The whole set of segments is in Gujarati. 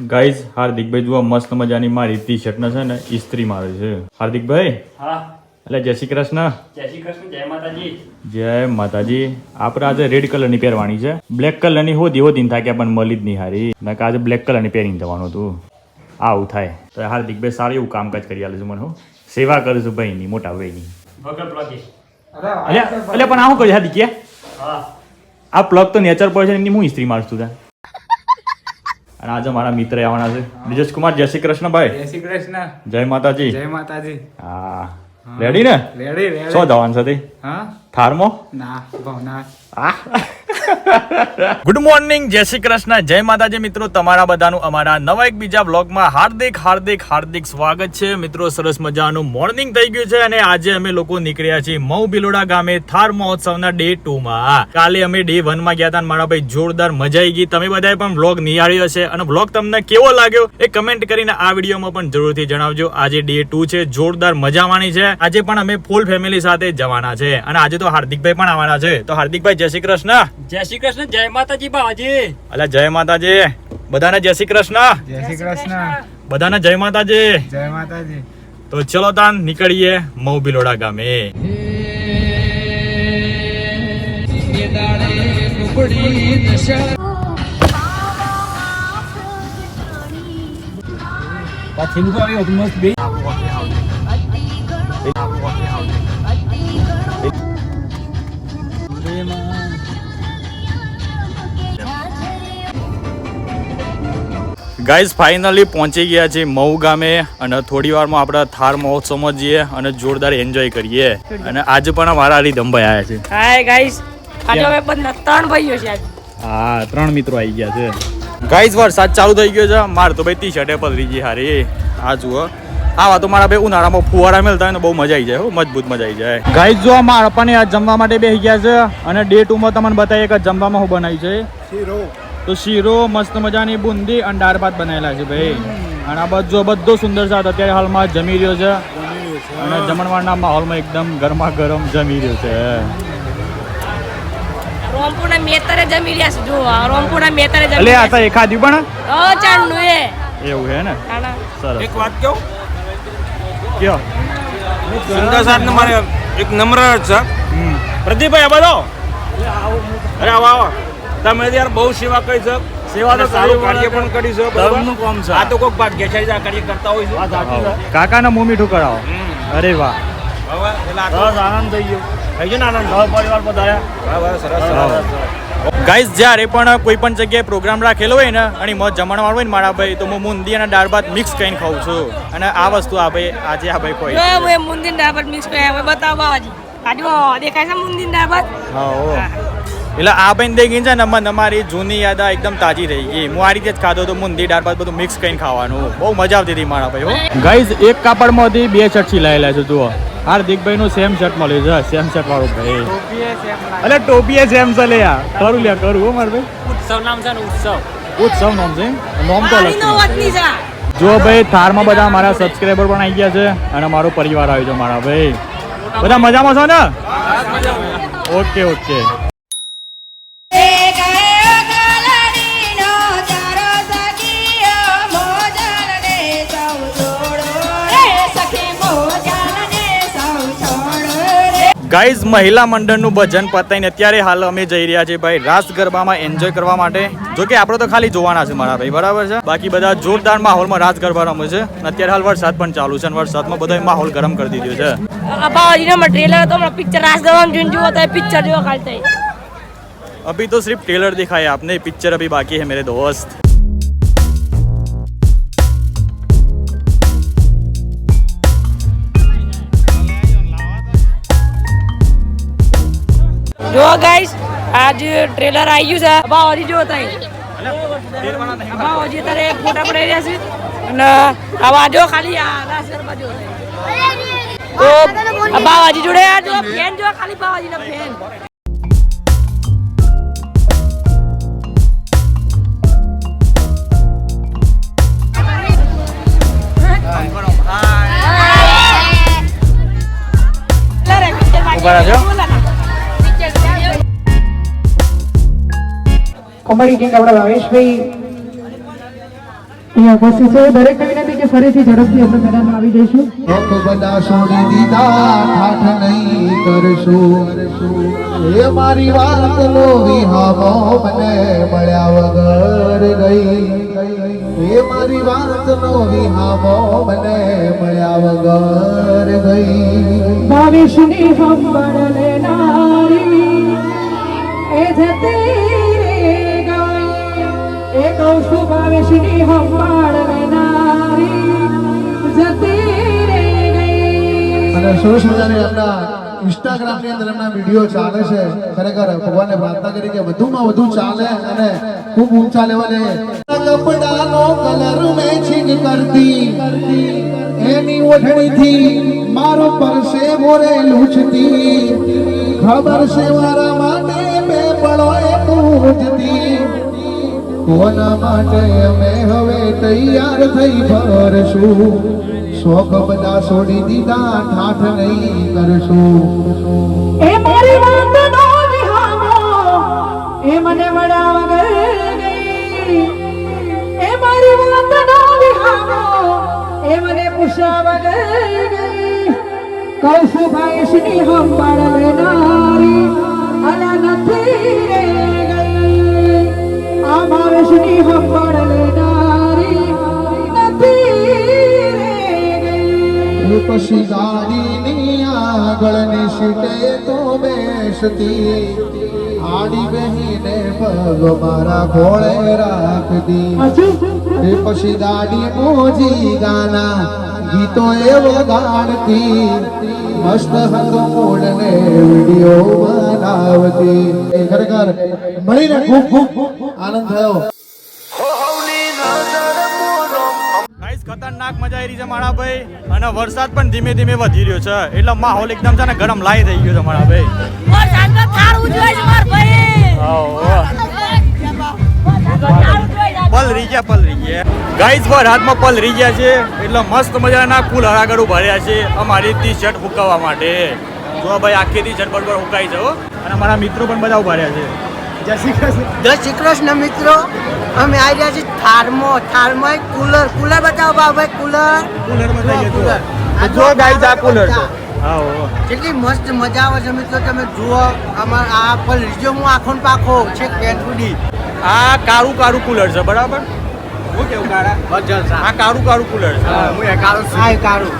ગાઈઝ હાર્દિકભાઈ જુઓ મસ્ત મજાની મારી ટી શર્ટ છે ને ઇસ્ત્રી મારે છે. હાર્દિકભાઈ? હા. એટલે જય શ્રી કૃષ્ણ. જય શ્રી કૃષ્ણ જય માતાજી. જય માતાજી. આપણે આજે રેડ કલરની પહેરવાની છે. બ્લેક કલરની હોદી હોદીને થાય કે પણ મળી જ નહીં હારી. મેં આજે બ્લેક કલરની પહેરીને જવાનું હતું. આવું થાય. તો હાર્દિકભાઈ સારું એવું કામકાજ કરી આલે છે મને હું. સેવા કરું છું ભાઈની મોટા ભાઈની. અલ્યા પણ આવું કર્યું હાર્દિક હા. આ પ્લગ તો નેચર પર છે એમની હું ઇસ્ત્રી મારશું ત્યાં? અને આજે મારા મિત્ર આવવાના છે. નિજેશ કુમાર જય શ્રી કૃષ્ણ ભાઈ. જય શ્રી કૃષ્ણ. જય માતાજી. જય માતાજી. હા. રેડી ને? રેડી સો શું જવાનું છે હા? થારમાં ના ભવનાથ ગુડ મોર્નિંગ જય શ્રી કૃષ્ણ જય માતાજી મિત્રો તમારા બધાનું અમારા નવા એક બીજા બ્લોગમાં હાર્દિક હાર્દિક હાર્દિક સ્વાગત છે. મિત્રો સરસ મજાનું મોર્નિંગ થઈ ગયું છે અને આજે અમે લોકો નીકળ્યા છીએ મઉ બિલોડા ગામે થાર મહોત્સવના ડે ટુ માં. કાલે અમે ડે વનમાં ગયા હતા મારા ભાઈ જોરદાર મજા આવી ગઈ. તમે બધાએ પણ બ્લોગ નિહાળ્યો હશે અને બ્લોગ તમને કેવો લાગ્યો એ કમેન્ટ કરીને આ વિડીયોમાં પણ જરૂરથી જણાવજો. આજે ડે ટુ છે જોરદાર મજા માણી છે. આજે પણ અમે ફૂલ ફેમિલી સાથે જવાના છે અને આજે તો હાર્દિકભાઈ પણ આવવાના છે. તો હાર્દિકભાઈ જય શ્રી કૃષ્ણ. જય શ્રી કૃષ્ણ જય માતાજી બાવાજી. અલ્યા જય માતાજી. બધાને જય શ્રી કૃષ્ણ. જય શ્રી કૃષ્ણ. બધાને જય માતાજી. જય માતાજી. તો ચલો તાન નીકળીએ મઉ બિલોડા ગામે ગાઈઝ ફાઇનલી પહોંચી ગયા છે મઉ ગામે અને થોડી વારમાં આપણે થાર મહોત્સવમાં જઈએ અને જોરદાર એન્જોય કરીએ. અને આજે પણ અમારા હરિદમભાઈ આવ્યા છે. હાય ગાઈસ આજે અમે બધા ત્રણ ભાઈઓ છે હા ત્રણ મિત્રો આવી ગયા છે. ગાઈઝ વરસાદ ચાલુ થઈ ગયો છે. માર તો ભાઈ ટી શર્ટે પલરી ગઈ હારી. આ જુઓ. આ વાતો મારા ભાઈ ઉનાળામાં ફુવારા મેલતા હોય ને બહુ મજા આવી જાય હો. મજબૂત મજા આવી જાય. ગાઈઝ જો મારા પણ આ જમવા માટે બેસી ગયા છે. અને ડે ટુ માં તમને બતાવીએ કે જમવામાં હું બનાવી છે. તો શીરો મસ્ત મજાની બુંદી અને દાળ ભાત બનાવેલા છે ભાઈ. અને આ બધો બધો સુંદર સાથ અત્યારે હાલમાં જમી રહ્યો છે. અને જમણવારના માહોલમાં એકદમ ગરમા ગરમ જમી રહ્યો છે. રોમપુરના મેતરે જમી રહ્યા છે જો આ મેતરે જમી એટલે આ તો એખાદ્યું પણ? ઓ ચાંદનું એ. એવું હે ને? સરસ. એક વાત કહું? કયો? સુંદર સાહેબને મારે એક નમ્ર છે. પ્રદીપભાઈ આ બધો અરે આવો આવો. તમે યાર બહુ સેવા કરી છે. સેવા તો સારું કાર્ય પણ કરી શકો ધર્મનું કામ છે. આ તો કોઈક ભાગ્યશાળી આ કાર્ય કરતા હોય છે. કાકાના કાકાને મું મીઠું કરાવો. અરે વાહ. તો- આનંદ થઈ ગયો. થઈ ગયો ને આનંદ? પરિવાર સરસ સરસ ગાઈઝ જ્યારે પણ કોઈ પણ જગ્યાએ પ્રોગ્રામ રાખેલો હોય ને અને મોજ જમણવાર હોય ને મારા ભાઈ તો હું મુંદી અને દાળ ભાત મિક્સ કરીને ખાઉં છું. અને આ વસ્તુ આ ભાઈ આજે આ ભાઈ કોઈ મુંદી દાળ ભાત મિક્સ કર્યા હવે બતાવો દેખાય છે મુંદી દાળ ભાત? હા. એટલે આ ભાઈ દેખી છે ને મને અમારી જૂની યાદ એકદમ તાજી થઈ ગઈ. હું આ રીતે જ ખાધો હતો મુંદી દાળ ભાત બધું મિક્સ કરીને ખાવાનું. બહુ મજા આવતી હતી મારા ભાઈ ગાઈઝ એક કાપડમાંથી બે શર્ટ લાયેલા છે જુઓ. હાર્દિકભાઈ નું સેમ શર્ટ મળ્યું છે. સેમ શર્ટ વાળું ભાઈ. અલે ટોપીએ સેમ છે લે યાર કરું લે કરું હો માર ભાઈ. ઉત્સવ નામ છે ને ઉત્સવ. ઉત્સવ નામ છે? નોમ તો લખી જો. ભાઈ થારમાં બધા મારા સબસ્ક્રાઈબર પણ આવી ગયા છે અને મારો પરિવાર આવ્યો છે મારા ભાઈ. બધા મજામાં છો ને? Okay okay. ગાઈઝ મહિલા મંડળનું ભજન પતાઈને અત્યારે હાલ અમે જઈ રહ્યા છીએ ભાઈ રાસ ગરબામાં એન્જોય કરવા માટે. જો કે આપણે તો ખાલી જોવાના છે મારા ભાઈ બરાબર છે? બાકી બધા જોરદાર માહોલમાં રાસ ગરબા રમે છે. અત્યારે હાલ વરસાદ પણ ચાલુ છે અને વરસાદમાં બધા માહોલ ગરમ કરી દીધો છે. અભી તો સિર્ફ ટ્રેલર દેખાય આપને પિક્ચર અભી બાકી હે મેરે દોસ્ત. જો ગાઈસ આજ ટ્રેલર આવી ગયું છે. બાવાજી જો થાય બાવાજી અત્યારે ફોટા પડાઈ રહ્યા છે. અને આવા જો ખાલી, આ જો તો બાવાજી જોડે આ ફેન જો ખાલી બાવાજીના ફેન. કોમેડી ટીમ આપણા ભાવેશભાઈ અહીંયા ઉપસ્થિત છે. દરેકને વિનંતી કે ફરીથી ઝડપથી આપણે મેદાનમાં આવી જઈશું. લોક બધા છોડી દીધા ઠાઠ નહીં કરશું. એ મારી વાત નો વિહામો મને મળ્યા વગર ગઈ એ મારી વાત નો વિહામો મને મળ્યા વગર ગઈ ભાવેશની હંબળ લેનારી એ જતી રે ગઈ એ કહું છું ભાવેશની હંબળ લેનારી જતી રે ગઈ અને સરસ મજાની એમના ઇન્સ્ટાગ્રામની અંદર એમના વીડિયો ચાલે છે. ખરેખર ભગવાનને પ્રાર્થના કરી કે વધુમાં વધુ ચાલે અને ખૂબ ઊંચા લેવલે કપડાનો કલર મેચિંગ કરતી. એની ઓઢણીથી મારો પરસે મોરે લૂછતી. ખબર છે મારા માટે બે પળો એ પૂજતી કોના માટે અમે હવે તૈયાર થઈ ફરશું. શોખ બધા છોડી દીધા, ઠાઠ નહીં કરશું. એ મારી વાત નો વિહામો એ મને મળ્યા વગર ગઈ એ મારી વાત નો વિહામો એ મને પૂછ્યા વગર ગઈ કહું છું હમ હંભાળ લેનારી અલા નથી રે પછી ગાડીની આગળની સીટે તો બેસતી. આડી બહીને પગ મારા ઘોળે રાખતી. એ પછી ગાડી મોજી ગાના ગીતો એવો ગાડતી મસ્ત હતો વીડિયો બનાવતી. ખરેખર મળીને ખૂબ ખૂબ આનંદ થયો. ગાઈસ ખતરનાક મજા આવી રહી છે મારા ભાઈ. અને વરસાદ પણ ધીમે ધીમે વધી રહ્યો છે. એટલે માહોલ એકદમ છે ને ગરમ લાઈ થઈ ગયો છે મારા ભાઈ. પલ રહી ગયા પલ રહી ગયા. ગાઈસ પર હાથમાં પલ રહી ગયા છે. એટલે મસ્ત મજાના ફૂલ હરાગર ભર્યા છે અમારી ટી શર્ટ ફૂકાવવા માટે. જો ભાઈ આખી ટી શર્ટ બરોબર ફૂંકાઈ છે હો. અને મારા મિત્રો પણ બધા ઊભા રહ્યા છે. જય શ્રી કૃષ્ણ. મિત્રો. અમે આવી રહ્યા છીએ થારમાં. થારમાં એક કુલર. કુલર બતાવો ભાઈ કુલર. કુલર. જો ગાઈસ આ કુલર છે હા હો. કેટલી મસ્ત મજા આવે છે મિત્રો. તમે જુઓ અમાર આ પર રીજો હું આખો પાખો છે કેન્ટુડી. આ કાળું કાળું કુલર છે બરાબર? હું કેવું કાળા? આ કાળું કાળું કુલર છે. આ એ કાળું.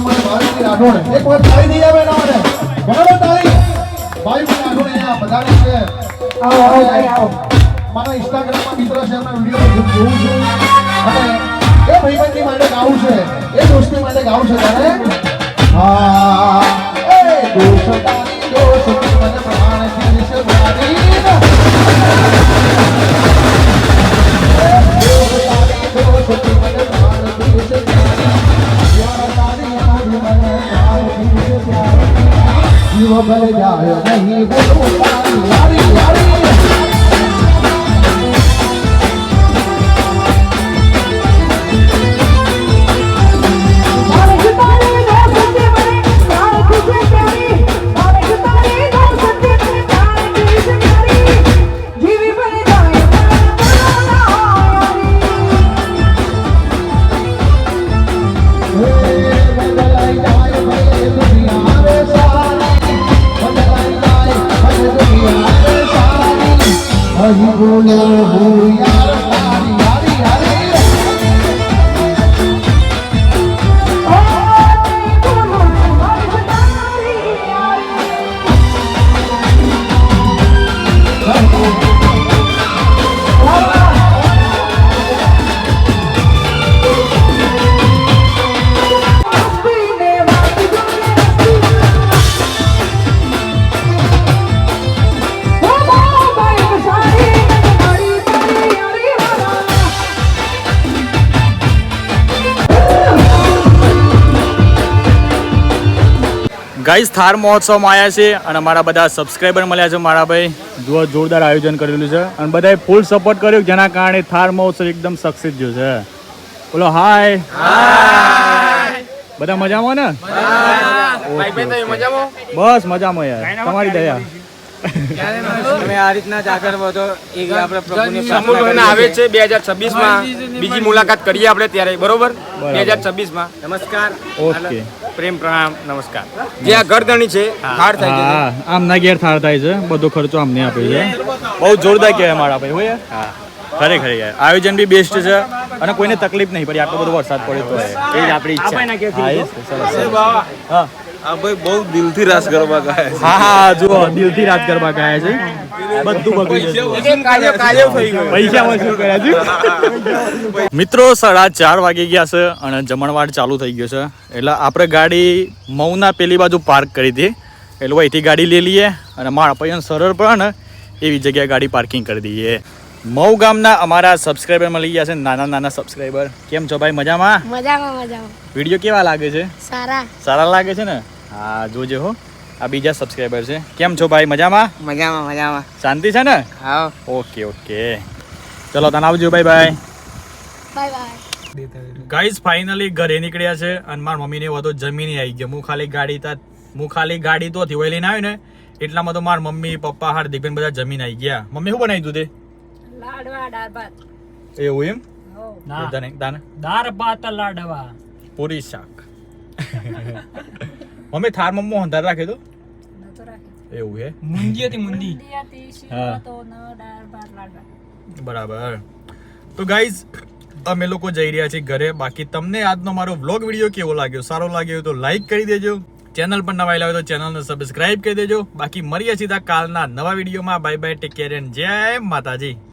મને ભાવિકની રાઠોડ. એક વખત તાળી દઈ આવે એના માટે બરાબર તાળી? ભાઈ રાઠોડ અહીંયા બધાને છે. આવો આવો ભાઈ આવો. મારા ઇન્સ્ટાગ્રામમાં મિત્ર છે એમના વીડિયો જોઉં છું. અને એ ભાઈબંધી માટે ગાવું છે. એ દોસ્તી માટે ગાવું છે તારે હા એ દોસ્તી મને হই বলে হইয়া ગાઈસ થાર મહોત્સવમાં આવ્યા છે અને અમારા બધા સબસ્ક્રાઈબર મળ્યા છે મારા ભાઈ. જોરદાર આયોજન કરેલું છે. અને બધાએ ફૂલ સપોર્ટ કર્યો જેના કારણે થાર મહોત્સવ એકદમ સક્સેસ ગયો છે. બોલો હાય બધા મજામાં ને? બસ મજામાં યાર. તમારી દયા. તમે આ રીતના જ આગળ વધો. એ આપણે આવે છે બે હજાર છવ્વીસમાં બીજી મુલાકાત કરીએ આપણે ત્યારે બરોબર? બે હજાર છવ્વીસમાં નમસ્કાર ઓકે પ્રેમ પ્રણામ નમસ્કાર. જે આ ગરદણી છે હાર થાય છે. હા આમના ઘેર થાર થાય છે. બધો ખર્ચો આમને આપે છે. બહુ જોરદાર કહેવાય મારા ભાઈ હોય હા. ખરેખર યાર આયોજન બી બેસ્ટ છે. અને કોઈને તકલીફ નહીં પડી આટલો બધો વરસાદ પડ્યો તો. એ જ આપણી ઈચ્છા. હા, સરસ. હા. આ ભાઈ બહુ દિલથી રાસ ગરબા ગાય છે. હા હા જુઓ દિલથી રાસ ગરબા ગાયા છે. બધું બગડી જશે. કાર્ય કાર્ય થઈ ગયું. પૈસા મિત્રો સાડા ચાર વાગી ગયા છે અને જમણવાર ચાલુ થઈ ગયો છે. એટલે આપણે ગાડી મઉના પેલી બાજુ પાર્ક કરી હતી. એટલે અહીંથી ગાડી લઈ લઈએ અને મારા પછી સરળ પણ ને એવી જગ્યાએ ગાડી પાર્કિંગ કરી દઈએ. મઉ ગામના અમારા સબસ્ક્રાઈબર મળી ગયા છે નાના નાના સબસ્ક્રાઈબર કેમ છો ભાઈ? મજામાં? મજામાં મજામાં. વીડિયો કેવા લાગે છે? સારા. સારા લાગે છે ને? હા જોજે હો. આ બીજા સબસ્ક્રાઇબર છે. કેમ છો ભાઈ? મજામાં? મજામાં મજામાં. શાંતિ છે ને? હા. Okay okay. ચલો તને આવજો. Bye bye. Bye bye. Guys finally ઘરે નીકળ્યા છે અને મારા મમ્મીને વધુ જમીને આવી ગયા. હું ખાલી ગાડી તા હું ખાલી ગાડી તો થી લઈને આવ્યો ને એટલામાં તો મારા મમ્મી પપ્પા હાર્દિકભાઈ બધા જમીન આવી ગયા. મમ્મી શું બનાવી દીધું લાડવા દાળ ભાત. તે એવું એમ? દાર ભાત લાડવા. પૂરી શાક. મમ્મી થાર મમ્મો અંધાર રાખે તો? એવું હે? મુંદી હતી મુંદી હા. બરાબર. તો ગાઈઝ અમે લોકો જઈ રહ્યા છીએ ઘરે. બાકી તમને આજનો મારો વ્લોગ વીડિયો કેવો લાગ્યો? સારો લાગ્યો તો લાઈક કરી દેજો. ચેનલ પર નવા આવ્યા તો ચેનલને સબસ્ક્રાઇબ કરી દેજો. બાકી મળીએ સીધા કાલના નવા વિડીયોમાં. Bye bye take care and જય માતાજી.